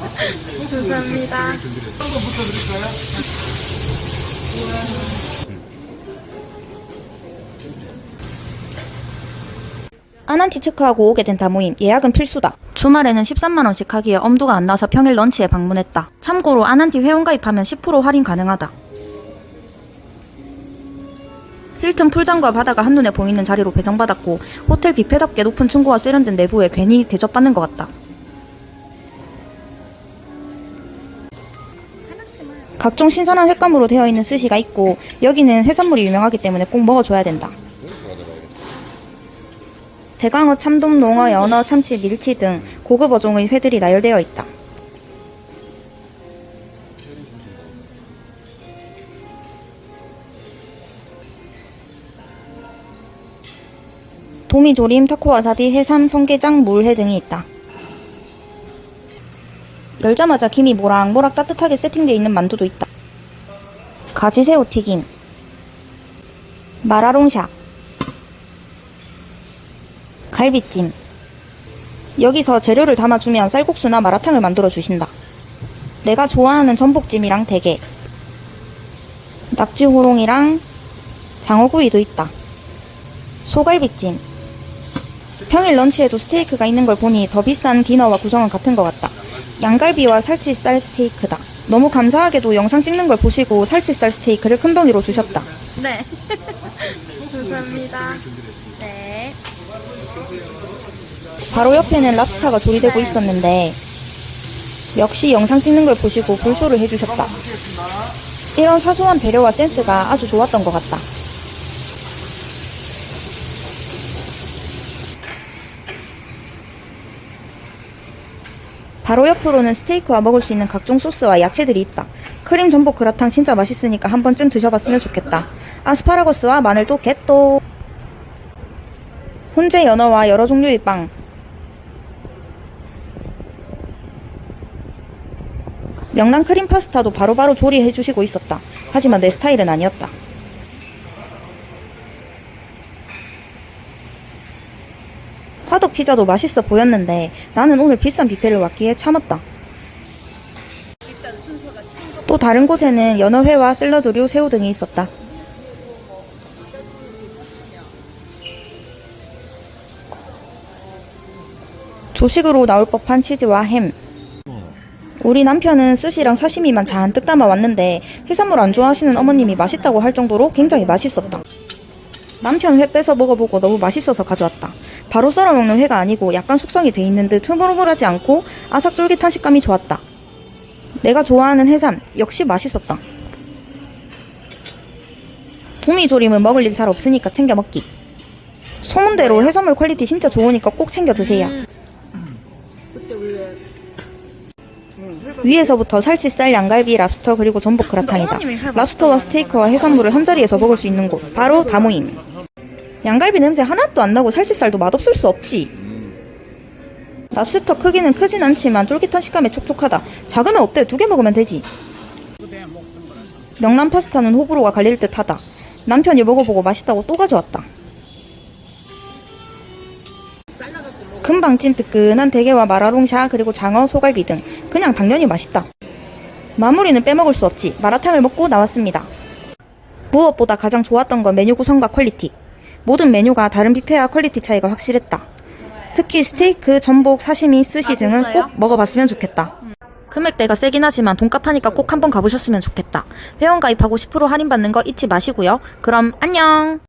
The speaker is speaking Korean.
감사합니다. 아난티 체크하고 오게 된 다모임 예약은 필수다. 주말에는 13만원씩 하기에 엄두가 안 나서 평일 런치에 방문했다. 참고로 아난티 회원 가입하면 10% 할인 가능하다. 힐튼 풀장과 바다가 한눈에 보이는 자리로 배정받았고 호텔 뷔페답게 높은 층고와 세련된 내부에 괜히 대접받는 것 같다. 각종 신선한 횟감으로 되어 있는 스시가 있고 여기는 해산물이 유명하기 때문에 꼭 먹어줘야 된다. 대광어, 참돔, 농어, 연어, 참치, 밀치 등 고급 어종의 회들이 나열되어 있다. 도미조림, 타코와사비, 해삼, 성게장, 물회 등이 있다. 열자마자 김이 모락모락 따뜻하게 세팅되어 있는 만두도 있다. 가지새우 튀김, 마라롱샥, 갈비찜. 여기서 재료를 담아주면 쌀국수나 마라탕을 만들어 주신다. 내가 좋아하는 전복찜이랑 대게, 낙지호롱이랑 장어구이도 있다. 소갈비찜. 평일 런치에도 스테이크가 있는 걸 보니 더 비싼 디너와 구성은 같은 것 같다. 양갈비와 살치살 스테이크다. 너무 감사하게도 영상 찍는 걸 보시고 살치살 스테이크를 큰 덩이로 주셨다. 네. 감사합니다. 네. 바로 옆에는 랍스타가 조리되고 있었는데 역시 영상 찍는 걸 보시고 불쇼를 해주셨다. 이런 사소한 배려와 센스가 아주 좋았던 것 같다. 바로 옆으로는 스테이크와 먹을 수 있는 각종 소스와 야채들이 있다. 크림 전복 그라탕 진짜 맛있으니까 한 번쯤 드셔봤으면 좋겠다. 아스파라거스와 마늘도 겟도. 훈제 연어와 여러 종류의 빵, 명란 크림 파스타도 바로바로 조리해 주시고 있었다. 하지만 내 스타일은 아니었다. 화덕 피자도 맛있어 보였는데 나는 오늘 비싼 뷔페를 왔기에 참았다. 또 다른 곳에는 연어회와 샐러드류, 새우 등이 있었다. 조식으로 나올 법한 치즈와 햄, 우리 남편은 스시랑 사시미만 잔뜩 담아 왔는데 해산물 안 좋아하시는 어머님이 맛있다고 할 정도로 굉장히 맛있었다. 남편 회 빼서 먹어보고 너무 맛있어서 가져왔다. 바로 썰어 먹는 회가 아니고 약간 숙성이 돼 있는 듯 흐물흐물하지 않고 아삭 쫄깃한 식감이 좋았다. 내가 좋아하는 해삼 역시 맛있었다. 도미조림은 먹을 일 잘 없으니까 챙겨 먹기. 소문대로 해산물 퀄리티 진짜 좋으니까 꼭 챙겨 드세요. 위에서부터 살치살, 양갈비, 랍스터 그리고 전복 그라탕이다. 랍스터와 스테이크와 해산물을 한 자리에서 먹을 수 있는 곳 바로 다모임. 양갈비 냄새 하나도 안 나고 살치살도 맛없을 수 없지. 랍스터 크기는 크진 않지만 쫄깃한 식감에 촉촉하다. 작으면 어때? 두 개 먹으면 되지. 명란 파스타는 호불호가 갈릴 듯하다. 남편이 먹어보고 맛있다고 또 가져왔다. 금방 찐 뜨끈한 대게와 마라롱샤 그리고 장어, 소갈비 등 그냥 당연히 맛있다. 마무리는 빼먹을 수 없지. 마라탕을 먹고 나왔습니다. 무엇보다 가장 좋았던 건 메뉴 구성과 퀄리티. 모든 메뉴가 다른 뷔페와 퀄리티 차이가 확실했다. 특히 스테이크, 전복, 사시미, 스시 등은 꼭 먹어봤으면 좋겠다. 금액대가 세긴 하지만 돈값 하니까 꼭 한번 가보셨으면 좋겠다. 회원 가입하고 10% 할인받는 거 잊지 마시고요. 그럼 안녕!